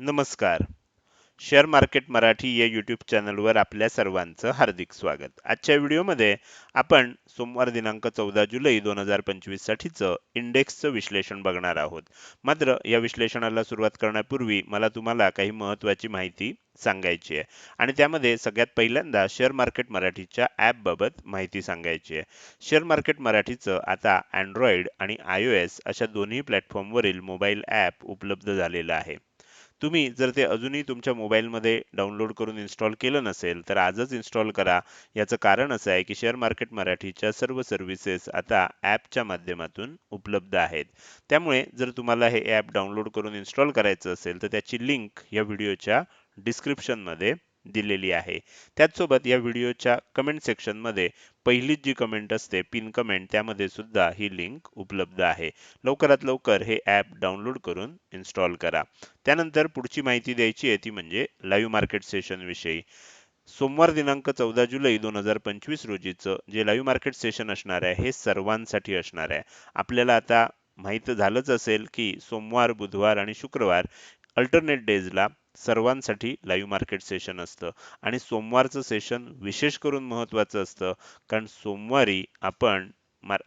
नमस्कार. Share market Marathi या YouTube चॅनलवर आपल्या सर्वांचं हार्दिक स्वागत. आजच्या व्हिडिओमध्ये आपण सोमवार दिनांक चौदा जुलै दोन हजार पंचवीस साठीचं इंडेक्सचं विश्लेषण बघणार आहोत. मात्र या विश्लेषणाला सुरुवात करण्यापूर्वी मला तुम्हाला काही महत्त्वाची माहिती सांगायची आहे. आणि त्यामध्ये सगळ्यात पहिल्यांदा शेअर मार्केट मराठीच्या ॲपबाबत माहिती सांगायची आहे. शेअर मार्केट मराठीचं आता अँड्रॉइड आणि आय ओ एस अशा दोन्ही प्लॅटफॉर्मवरील मोबाईल ॲप उपलब्ध झालेलं आहे. तुम्ही जर ते अजूनही तुमच्या मोबाईलमध्ये डाउनलोड करून इन्स्टॉल केलं नसेल तर आजच इन्स्टॉल करा. याचं कारण असं आहे की शेअर मार्केट मराठीच्या सर्व सर्व्हिसेस आता ॲपच्या माध्यमातून उपलब्ध आहेत. त्यामुळे जर तुम्हाला हे ॲप डाउनलोड करून इन्स्टॉल करायचं असेल तर त्याची लिंक या व्हिडिओच्या डिस्क्रिप्शनमध्ये दिलेली आहे. त्याचसोबत या व्हिडिओच्या कमेंट सेक्शनमध्ये पहिलीच जी कमेंट असते पिन कमेंट त्यामध्ये सुद्धा ही लिंक उपलब्ध आहे. लवकरात लवकर हे ॲप डाउनलोड करून इन्स्टॉल करा. त्यानंतर पुढची माहिती द्यायची आहे ती म्हणजे लाईव्ह मार्केट सेशनविषयी सोमवार दिनांक चौदा जुलै दोन हजार पंचवीस रोजीचं जे लाईव्ह मार्केट सेशन असणार आहे हे सर्वांसाठी असणार आहे. आपल्याला आता माहीत झालंच असेल की सोमवार बुधवार आणि शुक्रवार अल्टरनेट डेजला सर्वांसाठी लाईव्ह मार्केट सेशन असतं. आणि सोमवारचं सेशन विशेष करून महत्त्वाचं असतं कारण सोमवारी आपण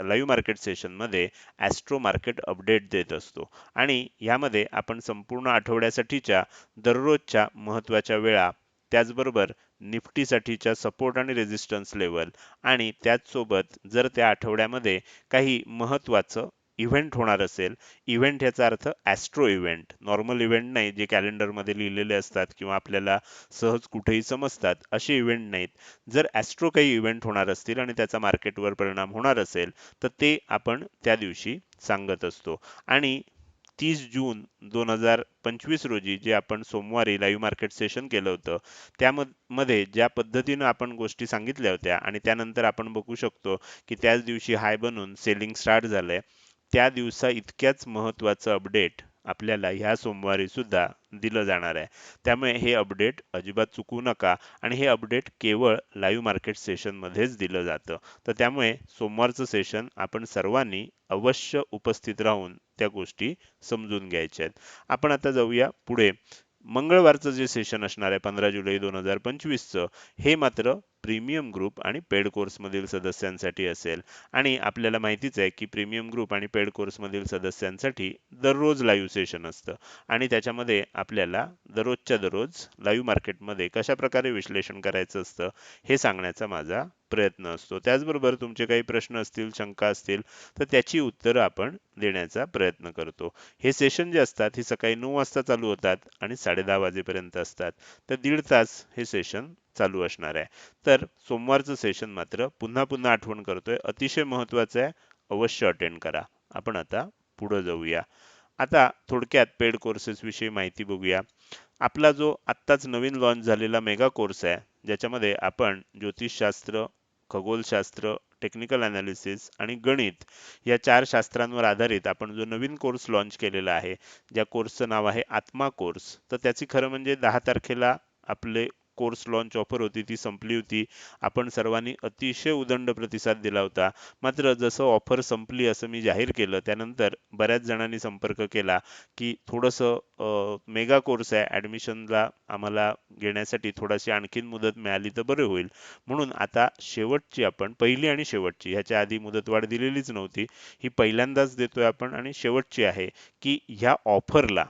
लाईव्ह मार्केट सेशनमध्ये ॲस्ट्रो मार्केट अपडेट देत असतो. आणि यामध्ये आपण संपूर्ण आठवड्यासाठीच्या दररोजच्या महत्त्वाच्या वेळा त्याचबरोबर निफ्टीसाठीच्या सपोर्ट आणि रेजिस्टन्स लेवल आणि त्याचसोबत जर त्या आठवड्यामध्ये काही महत्त्वाचं इव्हेंट होणार असेल. इव्हेंट याचा अर्थ ॲस्ट्रो इव्हेंट नॉर्मल इव्हेंट नाही जे कॅलेंडरमध्ये लिहिलेले असतात किंवा आपल्याला सहज कुठेही समजतात असे इव्हेंट नाहीत. जर ॲस्ट्रो काही इव्हेंट होणार असतील आणि त्याचा मार्केटवर परिणाम होणार असेल तर ते आपण त्या दिवशी सांगत असतो. आणि तीस जून दोन हजार पंचवीस रोजी जे आपण सोमवारी लाईव्ह मार्केट सेशन केलं होतं त्यामध्ये ज्या पद्धतीनं आपण गोष्टी सांगितल्या होत्या आणि त्यानंतर आपण बघू शकतो की त्याच दिवशी हाय बनून सेलिंग स्टार्ट झालंय. त्या दिवसा इतक्याच महत्वाचं अपडेट आपल्याला ह्या सोमवारी सुद्धा दिलं जाणार आहे. त्यामुळे हे अपडेट अजिबात चुकू नका आणि हे अपडेट केवळ लाईव्ह मार्केट सेशन मध्येच दिलं जातं. तर त्यामुळे सोमवारचं सेशन आपण सर्वांनी अवश्य उपस्थित राहून त्या गोष्टी समजून घ्यायच्या आहेत. आपण आता जाऊया पुढे. मंगळवारचं जे सेशन असणार आहे पंधरा जुलै दोन हजार पंचवीसचं हे मात्र प्रीमियम ग्रुप आणि पेड कोर्समधील सदस्यांसाठी असेल. आणि आपल्याला माहितीच आहे की प्रीमियम ग्रुप आणि पेड कोर्समधील सदस्यांसाठी दररोज लाईव्ह सेशन असतं. आणि त्याच्यामध्ये आपल्याला दररोजच्या दररोज लाईव्ह मार्केटमध्ये कशा प्रकारे विश्लेषण करायचं असतं हे सांगण्याचा माझा प्रयत्न असतो. त्याचबरोबर तुमचे काही प्रश्न असतील शंका असतील तर त्याची उत्तरं आपण देण्याचा प्रयत्न करतो. हे सेशन जे असतात हे सकाळी नऊ वाजता चालू होतात आणि साडेदहा वाजेपर्यंत असतात. तर दीड तास हे सेशन चालू असणार आहे. तर सोमवारचं सेशन मात्र पुन्हा पुन्हा आठवण करतोय. अतिशय महत्वाचं आहे. अवश्य अटेंड करा. आपण आता पुढं जाऊया. आता थोडक्यात पेड कोर्सेस विषयी माहिती बघूया. आपला जो आत्ताच नवीन लॉन्च झालेला मेगा कोर्स आहे ज्याच्यामध्ये आपण ज्योतिषशास्त्र खगोलशास्त्र टेक्निकल अनालिसिस आणि गणित या चार शास्त्रांवर आधारित आपण जो नवीन कोर्स लॉन्च केलेला आहे ज्या कोर्सचं नाव आहे आत्मा कोर्स तर त्याची खरं म्हणजे दहा तारखेला आपले कोर्स लॉन्च ऑफर होती ती संपली होती. आपण सर्वांनी अतिशय उदंड प्रतिसाद दिला होता. मात्र जसं ऑफर संपली असं मी जाहीर केलं त्यानंतर बऱ्याच जणांनी संपर्क केला की थोडंसं मेगा कोर्स आहे ॲडमिशनला आम्हाला घेण्यासाठी थोडीशी आणखीन मुदत मिळाली तर बरे होईल. म्हणून आता शेवटची आपण पहिली आणि शेवटची ह्याच्या आधी मुदतवाढ दिलेलीच नव्हती. ही पहिल्यांदाच देतोय आपण आणि शेवटची आहे की ह्या ऑफरला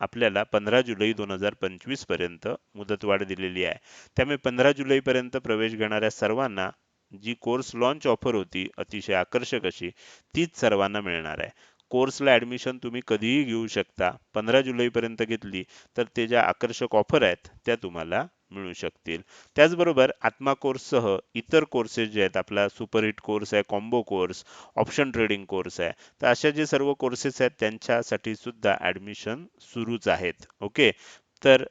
आपल्याला पंधरा जुलै दोन हजार पंचवीसपर्यंत मुदतवाढ दिलेली आहे. त्यामुळे पंधरा जुलैपर्यंत प्रवेश घेणाऱ्या सर्वांना जी कोर्स लॉन्च ऑफर होती अतिशय आकर्षक अशी तीच सर्वांना मिळणार आहे. कोर्सला ॲडमिशन तुम्ही कधीही घेऊ शकता. पंधरा जुलैपर्यंत घेतली तर ते ज्या आकर्षक ऑफर आहेत त्या तुम्हाला मिळू शकतील. त्याचबरोबर आत्मा कोर्ससह इतर कोर्सेस जे आहेत आपला सुपर हिट कोर्स आहे combo course option trading course आहे. तर अशा जे सर्व कोर्सेस आहेत त्यांच्यासाठी सुद्धा ऍडमिशन सुरूच आहेत. ओके तर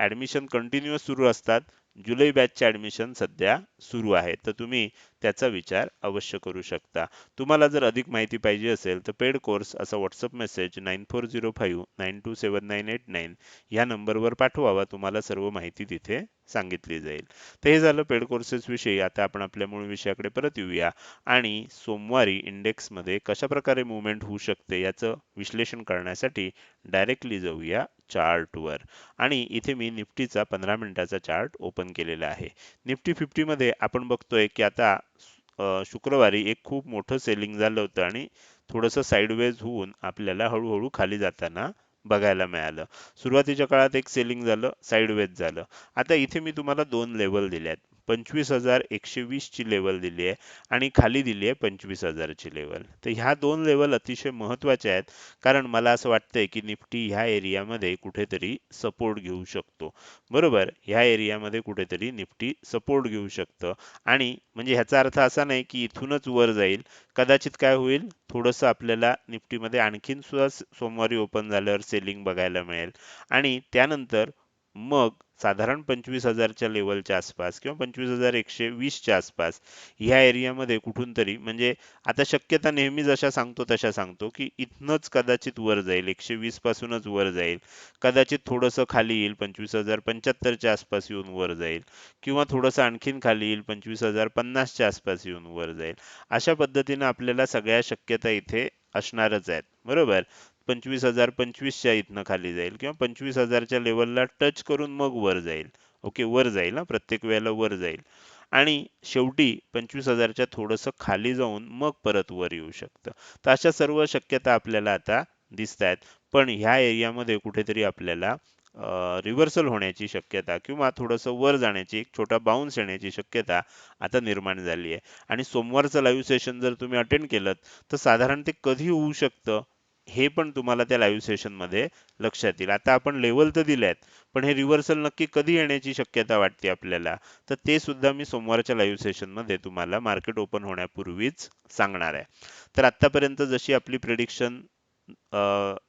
ऍडमिशन कंटिन्युअस सुरू असतात. जुलै बॅचचे ऍडमिशन सध्या सुरू आहे. तर तुम्ही त्याचा विचार अवश्य करू शकता. तुम्हाला जर अधिक माहिती पाहिजे असेल तर पेड कोर्स असा WhatsApp message nine four zero five nine two seven nine eight nine ह्या नंबरवर पाठवावा तुम्हाला सर्व माहिती तिथे सांगितली जाईल. तर हे झालं पेड कोर्सेस विषयी. आता आपण आपल्या मूळ विषयाकडे परत येऊया. आणि सोमवारी इंडेक्समध्ये कशा प्रकारे मुवमेंट होऊ शकते याचं विश्लेषण करण्यासाठी डायरेक्टली जाऊया चार्टवर. आणि इथे मी निफ्टीचा पंधरा मिनिटाचा चार्ट ओपन केलेला आहे. निफ्टी फिफ्टीमध्ये आपण बघतोय की आता शुक्रवारी एक खूप मोठं सेलिंग झालं होतं आणि थोडंसं साईडवेज होऊन आपल्याला हळूहळू खाली जाताना बघायला मिळालं. सुरुवातीच्या काळात एक सेलिंग झालं साईडवेज झालं. आता इथे मी तुम्हाला दोन लेवल दिल्यात. पंचवीस हजार एकशे वीसची लेवल दिली आहे आणि खाली दिली आहे पंचवीस हजारची लेवल तर ह्या दोन लेवल अतिशय महत्त्वाच्या आहेत कारण मला असं वाटतंय की निफ्टी ह्या एरियामध्ये कुठेतरी सपोर्ट घेऊ शकतो. बरोबर? ह्या एरियामध्ये कुठेतरी निफ्टी सपोर्ट घेऊ शकतं. आणि म्हणजे ह्याचा अर्थ असा नाही की इथूनच वर जाईल. कदाचित काय होईल? थोडंसं आपल्याला निफ्टीमध्ये आणखीन सुद्धा सोमवारी ओपन झाल्यावर सेलिंग बघायला मिळेल. आणि त्यानंतर मग साधारण पंचवीस हजारच्या लेवलच्या आसपास किंवा पंचवीस हजार एकशे वीसच्या आसपास ह्या एरियामध्ये कुठून तरी म्हणजे आता शक्यता नेहमी जशा सांगतो तशा सांगतो की इथनंच कदाचित वर जाईल एकशे वीस पासूनच वर जाईल. कदाचित थोडंसं खाली येईल पंचवीस हजार पंच्याहत्तरच्या आसपास येऊन वर जाईल. किंवा थोडंसं आणखीन खाली येईल पंचवीस हजार पन्नासच्या आसपास येऊन वर जाईल. अशा पद्धतीने आपल्याला सगळ्या शक्यता इथे असणारच आहेत. बरोबर? पंचवीस हजार पंचवीसच्या इथनं खाली जाईल किंवा पंचवीस हजारच्या लेवलला टच करून मग वर जाईल. ओके वर जाईल ना प्रत्येक वेळेला वर जाईल. आणि शेवटी पंचवीस हजारच्या थोडंसं खाली जाऊन मग परत वर येऊ शकतं. तर अशा सर्व शक्यता आपल्याला आता दिसत आहेत पण ह्या एरियामध्ये कुठेतरी आपल्याला रिव्हर्सल होण्याची शक्यता किंवा थोडंसं वर जाण्याची एक छोटा बाउन्स येण्याची शक्यता आता निर्माण झाली आहे. आणि सोमवारचं लाईव्ह सेशन जर तुम्ही अटेंड केलं तर साधारण ते कधी होऊ शकतं? हे पण तुम्हाला त्या लाईव्ह सेशनमध्ये लक्षात येईल. आता आपण लेवल तर दिल्यात पण हे रिव्हर्सल नक्की कधी येण्याची शक्यता वाटते आपल्याला? तर ते सुद्धा मी सोमवारच्या लाईव्ह सेशनमध्ये तुम्हाला मार्केट ओपन होण्यापूर्वीच सांगणार आहे. तर आत्तापर्यंत जशी आपली प्रेडिक्शन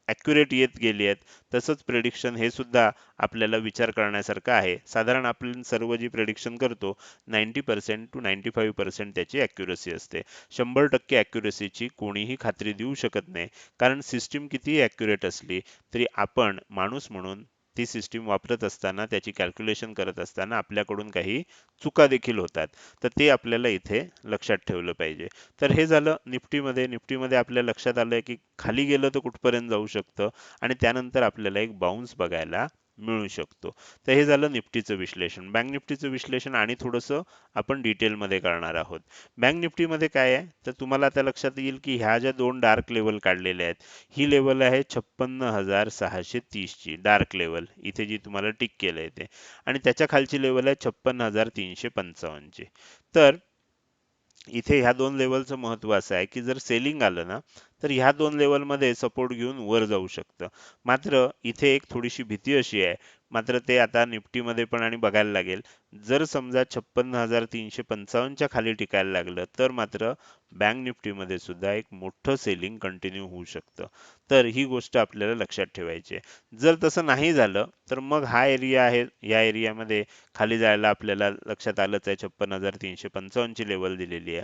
ॲक्युरेट येत गेली आहेत तसंच प्रेडिक्शन हे सुद्धा आपल्याला विचार करण्यासारखं आहे. साधारण आपण सर्व जी प्रेडिक्शन करतो ninety percent to ninety five percent त्याची ॲक्युरसी असते. शंभर टक्के ॲक्युरसीची कोणीही खात्री देऊ शकत नाही. कारण सिस्टीम कितीही ॲक्युरेट असली तरी आपण माणूस म्हणून ती सिस्टीम वापरत असताना त्याची कॅल्क्युलेशन करत असताना आपल्याकडून काही चुका देखील होतात. तर ते आपल्याला इथे लक्षात ठेवलं पाहिजे. तर हे झालं निफ्टीमध्ये. निफ्टीमध्ये आपल्या लक्षात आलं की खाली गेलं तर कुठपर्यंत जाऊ शकतं? आणि त्यानंतर आपल्याला एक बाउन्स बघायला मिळू शकतो. तर हे झालं निफ्टीचं विश्लेषण. बँक निफ्टीचं विश्लेषण आणि थोडंसं आपण डिटेलमध्ये करणार आहोत. बँक निफ्टीमध्ये काय आहे? तर तुम्हाला आता लक्षात येईल की ह्या ज्या दोन डार्क लेवल काढलेल्या आहेत ही लेवल आहे छप्पन्न हजार सहाशे तीसची डार्क लेवल. इथे जी तुम्हाला टिक केलं ते. आणि त्याच्या खालची लेवल आहे छप्पन्न हजार तीनशे पंचावन्नची. तर इथे ह्या दोन लेवलचं महत्त्व असं आहे की जर सेलिंग आलं ना तर ह्या दोन लेवलमध्ये सपोर्ट घेऊन वर जाऊ शकतं. मात्र इथे एक थोडीशी भीती अशी आहे. मात्र ते आता निफ्टीमध्ये पण आणि बघायला लागेल. जर समजा छप्पन्न हजार तीनशे पंचावन्नच्या खाली टिकायला लागलं तर मात्र बँक निफ्टीमध्ये सुद्धा एक मोठं सेलिंग कंटिन्यू होऊ शकतं. तर ही गोष्ट आपल्याला लक्षात ठेवायची आहे. जर तसं नाही झालं तर मग हा एरिया आहे या एरियामध्ये खाली जायला आपल्याला लक्षात आलंच आहे. छप्पन हजार तीनशे पंचावन्नची लेवल दिलेली आहे.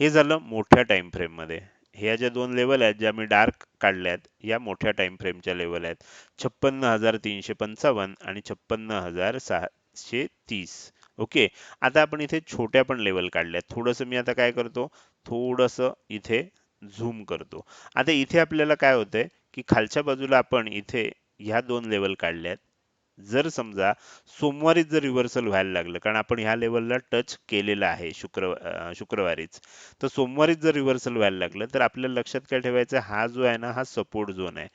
हे झालं मोठ्या टाइम फ्रेममध्ये ह्या ज्या दोन लेवल आहेत ज्या मी डार्क काढल्यात या मोठ्या टाइम फ्रेमच्या लेवल आहेत. छप्पन्न हजार तीनशे पंचावन्न आणि छप्पन्न हजार सहाशे तीस. ओके आता आपण इथे छोट्या पण लेवल काढल्यात. थोडंसं मी आता काय करतो? थोडंसं इथे झूम करतो. आता इथे आपल्याला काय होतंय? की खालच्या बाजूला आपण इथे ह्या दोन लेवल काढल्यात. जर समजा सोमवारीच जर रिव्हर्सल व्हायला लागलं कारण आपण ह्या लेवलला टच केलेलं आहे शुक्र शुक्रवारीच तर सोमवारीच जर रिव्हर्सल व्हायला लागलं तर आपल्याला लक्षात काय ठेवायचं हा जो आहे ना हा सपोर्ट झोन आहे.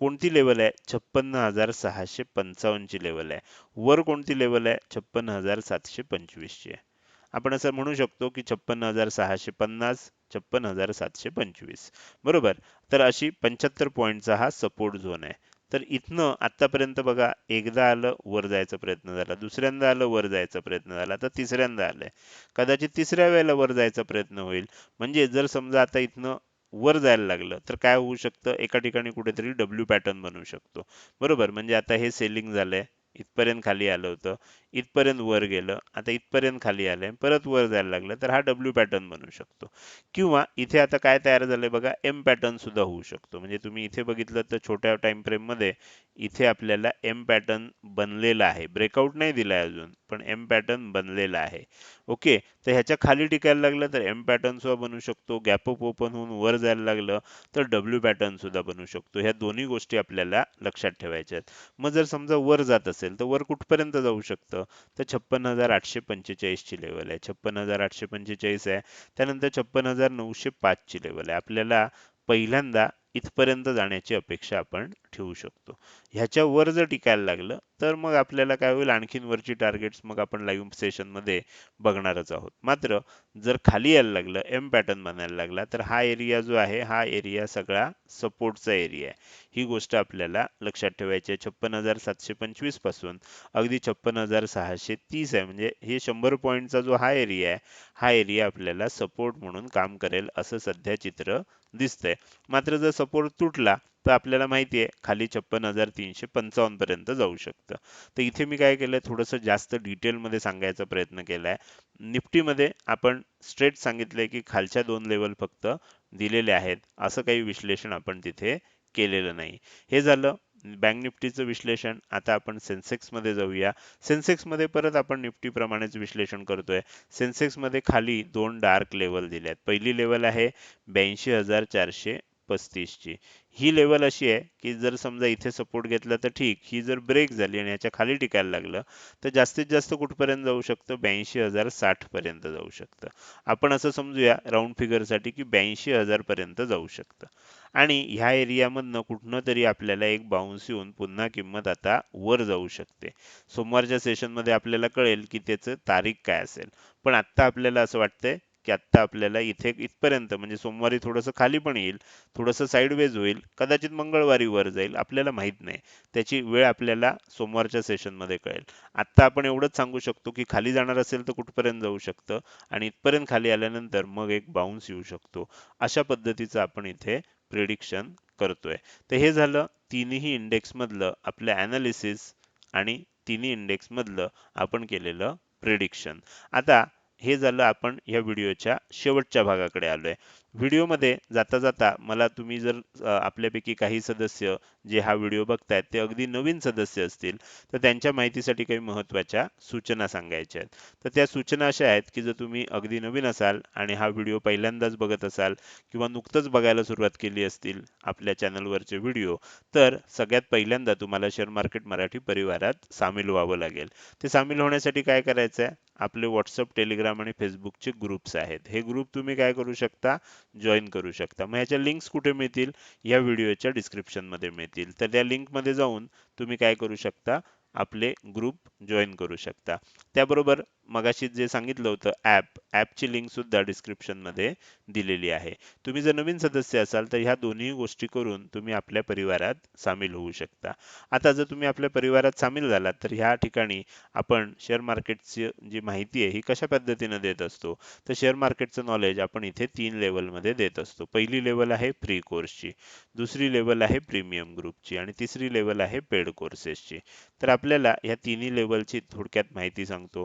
कोणती लेवल आहे? छप्पन्न हजार सहाशे पंचावन्नची लेवल आहे. वर कोणती लेवल आहे? छप्पन्न हजार सातशे पंचवीसची आहे. आपण असं म्हणू शकतो की छप्पन्न हजार सहाशे पन्नास छप्पन हजार सातशे पंचवीस. बरोबर? तर अशी पंच्याहत्तर पॉईंटचा हा सपोर्ट झोन आहे. तर इथनं आतापर्यंत बघा एकदा आलं वर जायचा प्रयत्न झाला. दुसऱ्यांदा आलं वर जायचा प्रयत्न झाला. तर तिसऱ्यांदा आलंय. कदाचित तिसऱ्या वेळेला वर जायचा प्रयत्न होईल. म्हणजे जर समजा आता इथनं वर जायला लागलं तर काय होऊ शकतं? एका ठिकाणी कुठेतरी डब्ल्यू पॅटर्न बनवू शकतो. बरोबर? म्हणजे आता हे सेलिंग झालंय. इथपर्यंत खाली आलं होतं. इथपर्यंत वर गेलं आता इथपर्यंत खाली आलंय परत वर जायला लागलं तर हा डब्ल्यू पॅटर्न बनू शकतो. किंवा इथे आता काय तयार झालंय बघा एम पॅटर्न सुद्धा होऊ शकतो. म्हणजे तुम्ही इथे बघितलं तर छोट्या टाइम फ्रेममध्ये इथे आपल्याला एम पॅटर्न बनलेला आहे. ब्रेकआउट नाही दिलाय अजून पण एम पॅटर्न बनलेला आहे. ओके तर ह्याच्या खाली टिकायला लागलं तर एम पॅटर्न सुद्धा बनू शकतो. गॅप अप ओपन होऊन वर जायला लागलं तर डब्ल्यू पॅटर्न सुद्धा बनू शकतो. ह्या दोन्ही गोष्टी आपल्याला लक्षात ठेवायच्या आहेत. मग जर समजा वर जात असेल तर वर कुठपर्यंत जाऊ शकतं? तर छप्पन हजार आठशे पंचेचाळीस ची लेवल आहे. छप्पन हजार आठशे पंचेचाळीस आहे. त्यानंतर छप्पन हजार नऊशे पाच ची लेवल आहे. आपल्याला पहिल्यांदा इथपर्यंत जाण्याची अपेक्षा आपण ठेवू शकतो. ह्याच्या वर जर टिकायला लागलं तर मग आपल्याला काय होईल? आणखीन वरची टार्गेट्स मग आपण लाईव्ह सेशनमध्ये बघणारच आहोत. मात्र जर खाली यायला लागलं एम पॅटर्न बनायला लागला तर हा एरिया जो आहे हा एरिया सगळा सपोर्टचा एरिया आहे. ही गोष्ट आपल्याला लक्षात ठेवायची आहे. छप्पन हजार सातशे पंचवीसपासून अगदी छप्पन हजार सहाशे तीस आहे. म्हणजे हे शंभर पॉईंटचा जो हा एरिया आहे हा एरिया आपल्याला सपोर्ट म्हणून काम करेल असं सध्या चित्र दिसतंय. मात्र जर सपोर्ट तुटला तर आपल्याला माहिती आहे खाली छप्पन हजार तीनशे पंचावन्नपर्यंत जाऊ शकतं. तर इथे मी काय केलंय थोडंसं जास्त डिटेलमध्ये सांगायचा प्रयत्न केला आहे निफ्टीमध्ये आपण स्ट्रेट सांगितलंय की खालच्या दोन लेवल फक्त दिलेले आहेत. असं काही विश्लेषण आपण तिथे केलेलं नाही. हे झालं बँक निफ्टीचं विश्लेषण. आता आपण सेन्सेक्समध्ये जाऊया. सेन्सेक्समध्ये परत आपण निफ्टी प्रमाणेच विश्लेषण करतोय. सेन्सेक्समध्ये खाली दोन डार्क लेवल दिल्यात. पहिली लेवल आहे ब्याऐंशी हजार चारशे पस्तीस ची. ही लेवल अशी आहे की जर समजा इथे सपोर्ट घेतला तर ठीक ही जर ब्रेक झाली आणि याच्या खाली टिकायला लागलं तर जास्तीत जास्त कुठपर्यंत जाऊ शकतं? ब्याऐंशी हजार साठ पर्यंत जाऊ शकतं. आपण असं समजूया राऊंड फिगरसाठी की ब्याऐंशी हजार पर्यंत जाऊ शकतं. आणि ह्या एरियामधनं कुठनं तरी आपल्याला एक बाउन्स येऊन पुन्हा किंमत आता वर जाऊ शकते. सोमवारच्या सेशनमध्ये आपल्याला कळेल की त्याचं तारीख काय असेल. पण आत्ता आपल्याला असं वाटतंय की आत्ता आपल्याला इथे इथपर्यंत म्हणजे सोमवारी थोडंसं खाली पण येईल थोडंसं साईडवेज होईल कदाचित मंगळवारी वर जाईल आपल्याला माहीत नाही. त्याची वेळ आपल्याला सोमवारच्या सेशनमध्ये कळेल. आत्ता आपण एवढंच सांगू शकतो की खाली जाणार असेल तर कुठपर्यंत जाऊ शकतं आणि इथपर्यंत खाली आल्यानंतर मग एक बाउन्स येऊ शकतो. अशा पद्धतीचं आपण इथे प्रिडिक्शन करतोय. तर हे झालं तिन्ही इंडेक्स मधलं आपलं अनालिसिस आणि तिन्ही इंडेक्स मधलं आपण केलेलं प्रिडिक्शन आता हे झालं आपण या व्हिडिओच्या शेवटच्या भागाकडे आलोय. व्हिडिओमध्ये जाता जाता मला तुम्ही जर आपल्यापैकी काही सदस्य जे हा व्हिडिओ बघतायत ते अगदी नवीन सदस्य असतील तर त्यांच्या माहितीसाठी काही महत्त्वाच्या सूचना सांगायच्या आहेत. तर त्या सूचना अशा आहेत की जर तुम्ही अगदी नवीन असाल आणि हा व्हिडिओ पहिल्यांदाच बघत असाल किंवा नुकतंच बघायला सुरुवात केली असतील आपल्या चॅनलवरचे व्हिडिओ तर सगळ्यात पहिल्यांदा तुम्हाला शेअर मार्केट मराठी परिवारात सामील व्हावं लागेल. ते सामील होण्यासाठी काय करायचं आहे आपले व्हॉट्सअप टेलिग्राम आणि फेसबुकचे ग्रुप्स आहेत. हे ग्रुप तुम्ही काय करू शकता? जॉईन करू शकता. मग ह्याच्या लिंक्स कुठे मिळतील? या व्हिडिओच्या डिस्क्रिप्शनमध्ये मिळतील. तर त्या लिंकमध्ये जाऊन तुम्ही काय करू शकता? आपले ग्रुप जॉईन करू शकता. त्याबरोबर मगाशी जे सांगितलं होतं ॲप ॲपची लिंकसुद्धा डिस्क्रिप्शनमध्ये दिलेली आहे. तुम्ही जर नवीन सदस्य असाल तर ह्या दोन्ही गोष्टी करून तुम्ही आपल्या परिवारात सामील होऊ शकता. आता जर तुम्ही आपल्या परिवारात सामील झालात तर ह्या ठिकाणी आपण शेअर मार्केटची जी माहिती आहे ही कशा पद्धतीनं देत असतो? तर शेअर मार्केटचं नॉलेज आपण इथे तीन लेवलमध्ये देत असतो. पहिली लेवल आहे फ्री कोर्सची दुसरी लेवल आहे प्रीमियम ग्रुपची आणि तिसरी लेवल आहे पेड कोर्सेसची तर आपल्याला या तिन्ही लेवलची थोडक्यात माहिती सांगतो.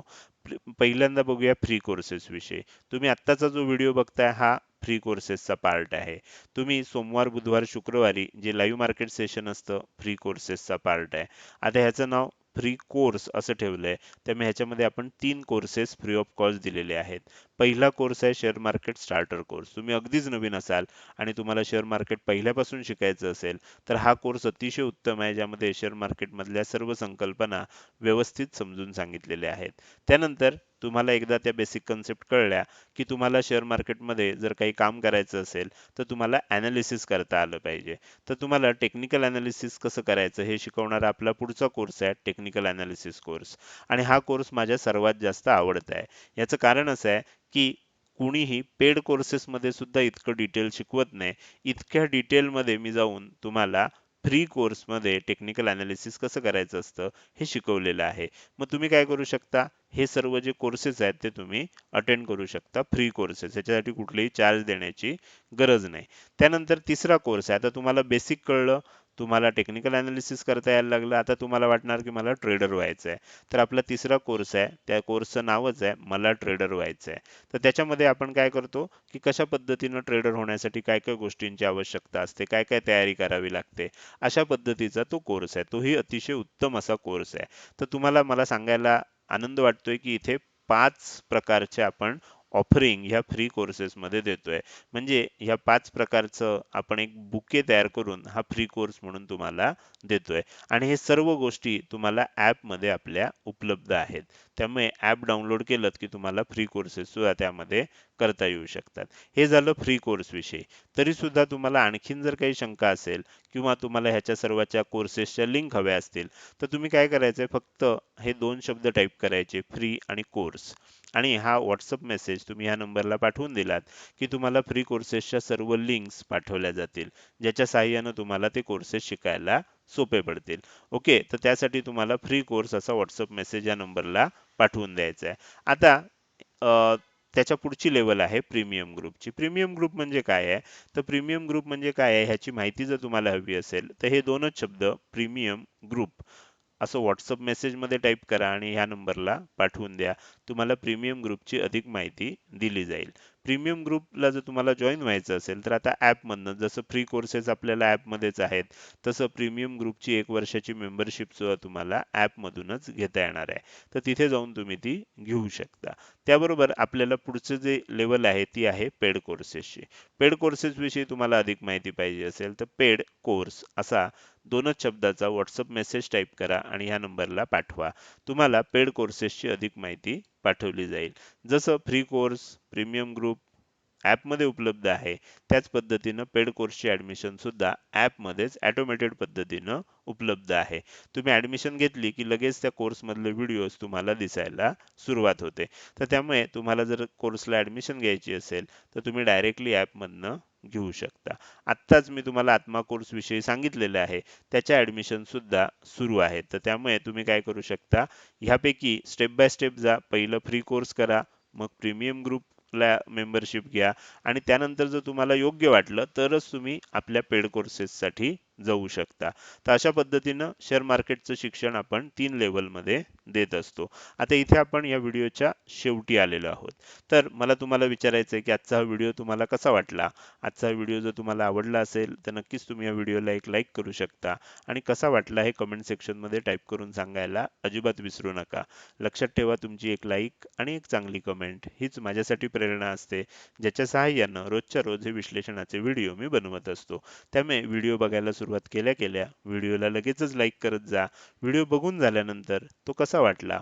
पहिल्यांदा बघूया फ्री कोर्सेस विषयी. तुम्ही आत्ताचा जो व्हिडिओ बघताय हा फ्री कोर्सेसचा पार्ट आहे. तुम्ही सोमवार बुधवार शुक्रवारी जे लाईव्ह मार्केट सेशन असतं फ्री कोर्सेसचा पार्ट आहे. आता ह्याचं नाव फ्री कोर्स असं ठेवलंय. त्यामुळे ह्याच्यामध्ये आपण तीन कोर्सेस फ्री ऑफ कॉस्ट दिलेले आहेत. पहिला कोर्स आहे शेअर मार्केट स्टार्टर कोर्स तुम्ही अगदीच नवीन असाल आणि तुम्हाला शेअर मार्केट पहिल्यापासून शिकायचं असेल तर हा कोर्स अतिशय उत्तम आहे ज्यामध्ये शेअर मार्केट मधल्या सर्व संकल्पना व्यवस्थित समजून सांगितलेल्या आहेत. त्यानंतर तुम्हाला एकदा त्या बेसिक कन्सेप्ट कळल्या की तुम्हाला शेअर मार्केटमध्ये जर काही काम करायचं असेल तर तुम्हाला ॲनालिसिस करता आलं पाहिजे. तर तुम्हाला टेक्निकल ॲनालिसिस कसं करायचं हे शिकवणारा आपला पुढचा कोर्स आहे टेक्निकल ॲनालिसिस कोर्स आणि हा कोर्स माझ्या सर्वात जास्त आवडत आहे. याचं कारण असं आहे की कुणीही पेड कोर्सेसमध्ये सुद्धा इतकं डिटेल शिकवत नाही. इतक्या डिटेलमध्ये मी जाऊन तुम्हाला फ्री कोर्समध्ये टेक्निकल अनालिसिस कसं करायचं असतं हे शिकवलेलं आहे. मग तुम्ही काय करू शकता? हे सर्व जे कोर्सेस आहेत ते तुम्ही अटेंड करू शकता फ्री कोर्सेस याच्यासाठी कुठलेही चार्ज देण्याची गरज नाही. त्यानंतर तिसरा कोर्स आहे. आता तुम्हाला बेसिक कळलं. तुम्हाला टेक्निकल अनालिसिस करता यायला लागलं आता तुम्हाला वाटणार की मला ट्रेडर व्हायचं आहे तर आपला तिसरा कोर्स आहे त्या कोर्सचं नावच आहे मला ट्रेडर व्हायचं आहे तर त्याच्यामध्ये आपण काय करतो की कशा पद्धतीनं ट्रेडर होण्यासाठी काय काय गोष्टींची आवश्यकता असते काय काय तयारी करावी लागते अशा पद्धतीचा तो कोर्स आहे. तोही अतिशय उत्तम असा कोर्स आहे. तर तुम्हाला मला सांगायला आनंद वाटतोय की इथे पाच प्रकारचे आपण ऑफरिंग ह्या फ्री कोर्सेसमध्ये देतोय. म्हणजे ह्या पाच प्रकारचं आपण एक बुके तयार करून हा फ्री कोर्स म्हणून तुम्हाला देतोय. आणि हे सर्व गोष्टी तुम्हाला ॲपमध्ये आपल्या उपलब्ध आहेत. त्यामुळे ॲप डाउनलोड केलं की तुम्हाला फ्री कोर्सेस सुद्धा त्यामध्ये करता येऊ शकतात. हे झालं फ्री कोर्स तरीसुद्धा तरी सुद्धा तुम्हाला आणखीन जर काही शंका असेल किंवा तुम्हाला ह्याच्या सर्वाच्या कोर्सेसच्या लिंक हव्या असतील तर तुम्ही काय करायचंय? फक्त हे दोन शब्द टाईप करायचे फ्री आणि कोर्स आणि हा व्हॉट्सअप मेसेज तुम्ही ह्या नंबरला पाठवून दिलात की तुम्हाला फ्री कोर्सेसच्या सर्व लिंक्स पाठवल्या जातील. ज्याच्या साहाय्यानं तुम्हाला ते कोर्सेस शिकायला सोपे पडतील. ओके तर त्यासाठी तुम्हाला फ्री कोर्स असा व्हॉट्सअप मेसेज या नंबरला पाठवून द्यायचा आहे. आता त्याच्या पुढची लेवल आहे प्रीमियम ग्रुपची प्रीमियम ग्रुप म्हणजे काय आहे? तर प्रीमियम ग्रुप म्हणजे काय आहे? ह्याची माहिती जर तुम्हाला हवी असेल तर हे दोनच शब्द प्रीमियम ग्रुप असं व्हॉट्सअप मेसेजमध्ये टाईप करा आणि ह्या नंबरला पाठवून द्या. तुम्हाला प्रीमियम ग्रुपची अधिक माहिती दिली जाईल. प्रीमियम ग्रुपला जर तुम्हाला जॉईन व्हायचं असेल तर आता ॲपमधनं जसं फ्री कोर्सेस आपल्याला ॲपमध्येच आहेत तसं प्रीमियम ग्रुपची एक वर्षाची मेंबरशिप सुद्धा तुम्हाला ॲपमधूनच घेता येणार आहे. तर तिथे जाऊन तुम्ही ती घेऊ शकता. त्याबरोबर आपल्याला पुढचं जे लेवल आहे ती आहे पेड कोर्सेसची पेड कोर्सेस विषयी तुम्हाला अधिक माहिती पाहिजे असेल तर पेड कोर्स असा दोनच शब्दाचा व्हॉट्सअप मेसेज टाईप करा आणि ह्या नंबरला पाठवा. तुम्हाला पेड कोर्सेसची अधिक माहिती पाठवली जाईल. जसं फ्री कोर्स प्रीमियम ग्रुप ॲपमध्ये उपलब्ध आहे. त्याच पद्धतीनं पेड कोर्सची ॲडमिशनसुद्धा ॲपमध्येच ॲटोमॅटेड पद्धतीनं उपलब्ध आहे. तुम्ही ॲडमिशन घेतली की लगेच त्या कोर्समधले व्हिडिओज तुम्हाला दिसायला सुरुवात होते. तर त्यामुळे तुम्हाला जर कोर्सला ॲडमिशन घ्यायची असेल तर तुम्ही डायरेक्टली ॲपमधनं घेऊ शकता. आत्ताच मी तुम्हाला आत्मा कोर्स विषयी सांगितलेलं आहे. त्याच्या ॲडमिशनसुद्धा सुरू आहेत तर त्यामुळे तुम्ही काय करू शकता? ह्यापैकी स्टेप बाय स्टेप जा. पहिलं फ्री कोर्स करा. मग प्रीमियम ग्रुपला मेंबरशिप घ्या. आणि त्यानंतर जर तुम्हाला योग्य वाटलं तरच तुम्ही आपल्या पेड कोर्सेससाठी जाऊ शकता. तर अशा पद्धतीनं शेअर मार्केटचं शिक्षण आपण तीन लेवलमध्ये देत असतो. आता इथे आपण या व्हिडिओच्या शेवटी आलेलो आहोत. तर मला तुम्हाला विचारायचं आहे की आजचा हा व्हिडिओ तुम्हाला कसा वाटला? आजचा व्हिडिओ जर तुम्हाला आवडला असेल तर नक्कीच तुम्ही या व्हिडिओला एक लाईक करू शकता. आणि कसा वाटला हे कमेंट सेक्शनमध्ये टाईप करून सांगायला अजिबात विसरू नका. लक्षात ठेवा तुमची एक लाईक आणि एक चांगली कमेंट हीच माझ्यासाठी प्रेरणा असते. ज्याच्या सहाय्यानं रोजच्या रोज हे विश्लेषणाचे व्हिडिओ मी बनवत असतो. त्यामुळे व्हिडिओ बघायला सुरुवात केल्या केल्या. व्हिडिओला लगेचच लाईक करत जा. व्हिडिओ बघून झाल्यानंतर तो कसा वाटला?